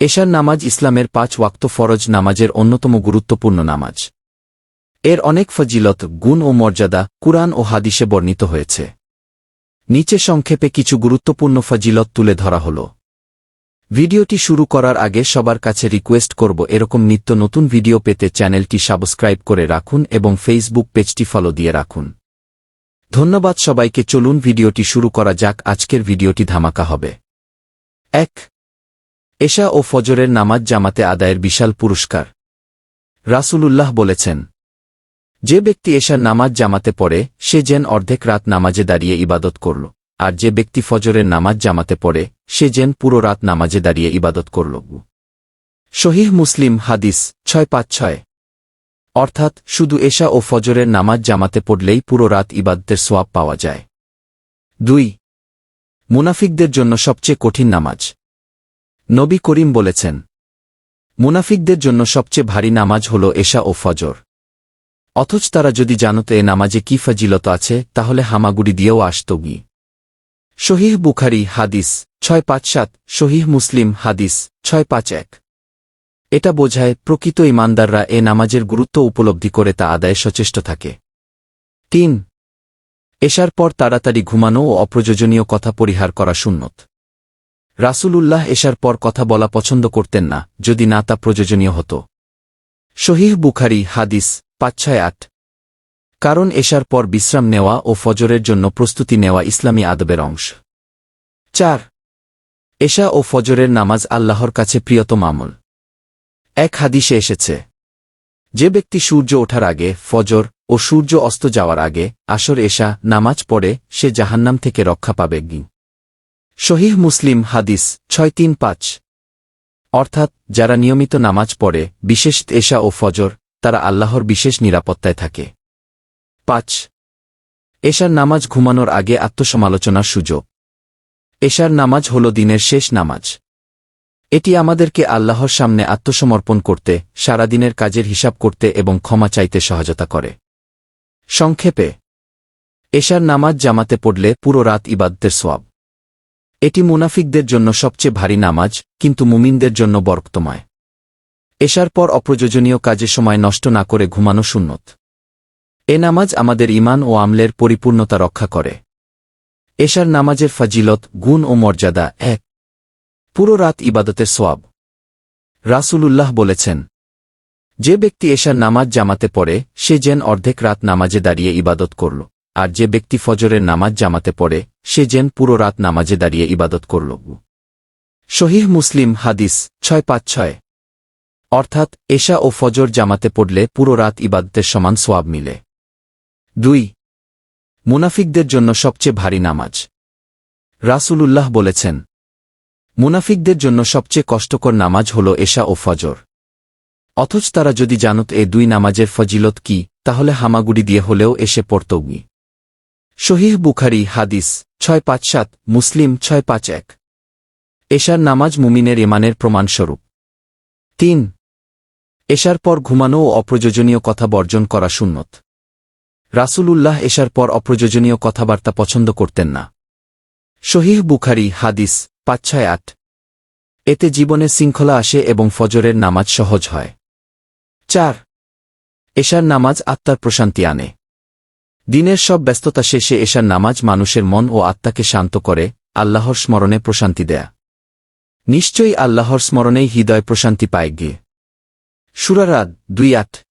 এশার নামাজ ইসলামের পাঁচ ওয়াক্ত ফরজ নামাজের অন্যতম গুরুত্বপূর্ণ নামাজ। এর অনেক ফজিলত, গুণ ও মর্যাদা কুরআন ও হাদিসে বর্ণিত হয়েছে। নিচে সংক্ষেপে কিছু গুরুত্বপূর্ণ ফজিলত তুলে ধরা হল। ভিডিওটি শুরু করার আগে সবার কাছে রিকোয়েস্ট করব এরকম নিত্য নতুন ভিডিও পেতে চ্যানেলটি সাবস্ক্রাইব করে রাখুন এবং ফেসবুক পেজটি ফলো দিয়ে রাখুন। ধন্যবাদ সবাইকে, চলুন ভিডিওটি শুরু করা যাক, আজকের ভিডিওটি ধামাকা হবে। এক এশা ও ফজরের নামাজ জামাতে আদায়ের বিশাল পুরস্কার। রাসূলুল্লাহ বলেছেন, যে ব্যক্তি এশার নামাজ জামাতে পড়ে, সে যেন অর্ধেক রাত নামাজে দাঁড়িয়ে ইবাদত করল, আর যে ব্যক্তি ফজরের নামাজ জামাতে পড়ে, সে যেন পুরো রাত নামাজে দাঁড়িয়ে ইবাদত করল। শহীহ মুসলিম হাদিস ছয় পাঁচ ছয়। অর্থাৎ, শুধু এশা ও ফজরের নামাজ জামাতে পড়লেই পুরো রাত ইবাদতের সোয়াব পাওয়া যায়। দুই, মুনাফিকদের জন্য সবচেয়ে কঠিন নামাজ। নবী করিম বলেছেন, মুনাফিকদের জন্য সবচেয়ে ভারী নামাজ হল এশা ও ফজর। অথচ তারা যদি জানত এ নামাজে কি ফাজিলত আছে, তাহলে হামাগুড়ি দিয়েও আসত গি। শহীহ বুখারি হাদিস ছয় পাঁচ সাত শহীহ মুসলিম হাদিস ছয় পাঁচ এক। এটা বোঝায়, প্রকৃত ইমানদাররা এ নামাজের গুরুত্ব উপলব্ধি করে তা আদায়ে সচেষ্ট থাকে। তিন, এশার পর তাড়াতাড়ি ঘুমানো ও অপ্রয়োজনীয় কথা পরিহার করা সুন্নত। রাসূলুল্লাহ এসার পর কথা বলা পছন্দ করতেন না, যদি না তা প্রয়োজনীয় হতো। শহীহ বুখারি, হাদিস পাঁচ ছয় আট। কারণ এশার পর বিশ্রাম নেওয়া ও ফজরের জন্য প্রস্তুতি নেওয়া ইসলামী আদবের অংশ। চার। এশা ও ফজরের নামাজ আল্লাহর কাছে প্রিয়তম আমল। এক হাদিসে এসেছে, যে ব্যক্তি সূর্য ওঠার আগে, ফজর ও সূর্য অস্ত যাওয়ার আগে, আসর, এশা, নামাজ পড়ে, সে জাহান্নাম থেকে রক্ষা পাবে। গি শহীহ মুসলিম হাদিস ছয় তিন পাঁচ। অর্থাৎ, যারা নিয়মিত নামাজ পড়ে, বিশেষ এশা ও ফজর, তারা আল্লাহর বিশেষ নিরাপত্তায় থাকে। পাঁচ। এশার নামাজ ঘুমানোর আগে আত্মসমালোচনার সুযোগ। এশার নামাজ হল দিনের শেষ নামাজ। এটি আমাদেরকে আল্লাহর সামনে আত্মসমর্পণ করতে, সারাদিনের কাজের হিসাব করতে এবং ক্ষমা চাইতে সহায়তা করে। সংক্ষেপে। এশার নামাজ জামাতে পড়লে পুরো রাত ইবাদতের সোয়াব এটি মুনাফিকদের জন্য সবচেয়ে ভারী নামাজ, কিন্তু মুমিনদের জন্য বরক্তময় এসার পর অপ্রয়োজনীয় কাজে সময় নষ্ট না করে ঘুমানো সুন্নত। এ নামাজ আমাদের ইমান ও আমলের পরিপূর্ণতা রক্ষা করে। এশার নামাজের ফাজিলত, গুণ ও মর্যাদা এক। পুরো রাত ইবাদতের সোয়াব রাসূলুল্লাহ বলেছেন, যে ব্যক্তি এশার নামাজ জামাতে পড়ে, সে যেন অর্ধেক রাত নামাজে দাঁড়িয়ে ইবাদত করল, আর যে ব্যক্তি ফজরের নামাজ জামাতে পড়ে সে যেন পুরো রাত নামাজে দাঁড়িয়ে ইবাদত করল। শহীহ মুসলিম হাদিস ছয় পাঁচ ছয়। অর্থাৎ এশা ও ফজর জামাতে পড়লে পুরো রাত ইবাদতের সমান সোয়াব মিলে। দুই, মুনাফিকদের জন্য সবচেয়ে ভারী নামাজ। রাসূলুল্লাহ বলেছেন, মুনাফিকদের জন্য সবচেয়ে কষ্টকর নামাজ হল এশা ও ফজর। অথচ তারা যদি জানত এ দুই নামাজের ফজিলত কি, তাহলে হামাগুড়ি দিয়ে হলেও এসে পড়তগি শহীহ বুখারি হাদিস ছয় পাঁচ সাত, মুসলিম ছয় পাঁচ এক। এশার নামাজ মুমিনের ইমানের প্রমাণস্বরূপ। তিন। এশার পর ঘুমানো ও অপ্রয়োজনীয় কথা বর্জন করা সুন্নত। রাসূলুল্লাহ এশার পর অপ্রয়োজনীয় কথাবার্তা পছন্দ করতেন না। শহীহ বুখারি হাদিস, পাঁচ ছয় আট। এতে জীবনে শৃঙ্খলা আসে এবং ফজরের নামাজ সহজ হয়। চার। এশার নামাজ আত্মার প্রশান্তি আনে। দিনের সব ব্যস্ততা শেষে এশার নামাজ মানুষের মন ও আত্মাকে শান্ত করে, আল্লাহর স্মরণে প্রশান্তি দেয়া। নিশ্চয়ই আল্লাহর স্মরণেই হৃদয় প্রশান্তি পায় গিয়ে সুরারাদ দুই আট।